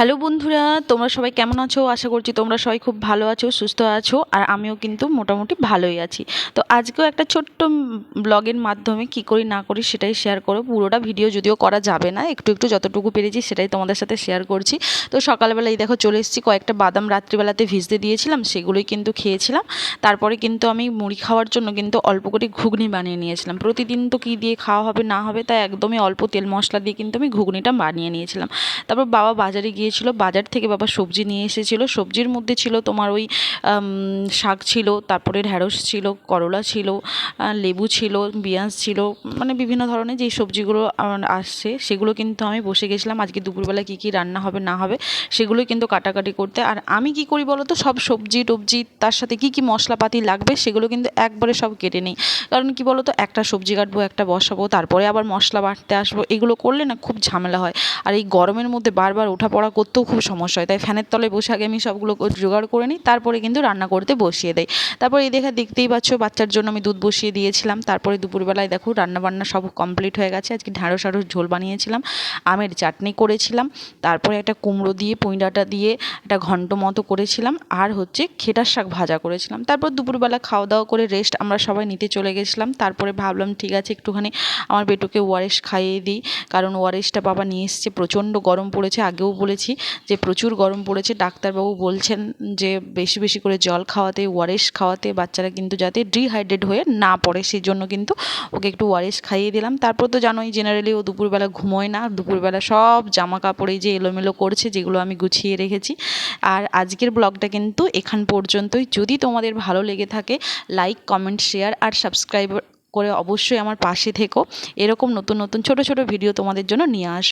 Hello বন্ধুরা, তোমরা সবাই কেমন আছো? আশা করছি তোমরা সবাই খুব ভালো আছো, সুস্থ আছো, আর আমিও কিন্তু মোটামুটি ভালোই আছি। তো আজকেও একটা ছোট্ট ব্লগের মাধ্যমে কি করি, না করি সেটাই শেয়ার করো পুরোটা ভিডিও যদিও করা যাবে না, একটু একটু যতটুকু পেরেছি সেটাই তোমাদের সাথে শেয়ার করছি। তো সকালবেলায় দেখো চলে এসেছি, কয়েকটা বাদাম রাত্রিবেলাতে ভিজতে দিয়েছিলাম, সেগুলোই কিন্তু খেয়েছিলাম। তারপরে কিন্তু আমি মুড়ি খাওয়ার জন্য কিন্তু অল্প করে ঘুগনি বানিয়ে নিয়েছিলাম। প্রতিদিন তো কী দিয়ে খাওয়া হবে, না হবে, তাই একদমই অল্প তেল মশলা দিয়ে কিন্তু আমি ঘুগনিটা বানিয়ে নিয়েছিলাম। তারপর বাবা বাজারে গিয়েছিল বাজার থেকে বাবা সবজি নিয়ে এসেছিল। সবজির মধ্যে ছিল তোমার ওই শাক ছিল, তারপরে ঢ্যাঁড়স ছিল, করলা ছিল লেবু ছিল, পেঁয়াজ ছিল মানে বিভিন্ন ধরনের যেই সবজিগুলো আসছে, সেগুলো কিন্তু আমি বসে গেছিলাম। আজকে দুপুরবেলা কী কী রান্না হবে, না হবে সেগুলোই কিন্তু কাটাকাটি করতে। আর আমি কি করি বলো তো সব সবজি টবজি, তার সাথে কী কী মশলাপাতি লাগবে, সেগুলো কিন্তু একবারে সব কেটে নিই। কারণ কি বলো তো একটা সবজি কাটবো, একটা বসাবো, তারপরে আবার মশলা বাটতে আসব, এগুলো করলে না খুব ঝামেলা হয়। আর এই গরমের মধ্যে বারবার ওঠা পড়া করতেও খুব সমস্যা হয়। তাই ফ্যানের তলায় বসে আগে আমি সবগুলো জোগাড় করে নিই, তারপরে কিন্তু রান্না করতে বসিয়ে দেয় তারপরে এই দেখে দেখতেই পাচ্ছ বাচ্চার জন্য আমি দুধ বসিয়ে দিয়েছিলাম। তারপরে দুপুরবেলায় দেখো রান্না বান্না সব কমপ্লিট হয়ে গেছে। আজকে ঢ্যাঁড়স আড়স ঝোল বানিয়েছিলাম, আমের চাটনি করেছিলাম, তারপরে একটা কুমড়ো দিয়ে, পুঁইডাটা দিয়ে একটা ঘন্ট মতো করেছিলাম, আর হচ্ছে খেটার শাক ভাজা করেছিলাম। তারপর দুপুরবেলা খাওয়া দাওয়া করে রেস্ট আমরা সবাই নিতে চলে গেছিলাম। তারপরে ভাবলাম, ঠিক আছে, একটুখানি আমার বেটুকে ওয়ারেস খাইয়ে দিই। কারণ ওয়ারেসটা বাবা নিয়ে এসছে, প্রচণ্ড গরম পড়েছে, আগেও বলেছি যে প্রচুর গরম পড়েছে। ডাক্তারবাবু বলছেন যে বেশি বেশি করে জল খাওয়াতে, ওয়ারেস খাওয়াতে বাচ্চারা কিন্তু যাতে ডিহাইড্রেট হয়ে না পড়ে সেই জন্য কিন্তু ওকে একটু ওয়ারেস খাইয়ে দিলাম। তারপর তো জানোই জেনারেলি ও দুপুরবেলা ঘুমোয় না, দুপুরবেলা সব জামা কাপড়ে যে এলোমেলো করছে যেগুলো আমি গুছিয়ে রেখেছি। আর আজকের ব্লগটা কিন্তু এখান পর্যন্তই। যদি তোমাদের ভালো লেগে থাকে লাইক কমেন্ট শেয়ার আর সাবস্ক্রাইব করে অবশ্যই আমার পাশে থেকো। এরকম নতুন নতুন ছোট ছোট ভিডিও তোমাদের জন্য নিয়ে আস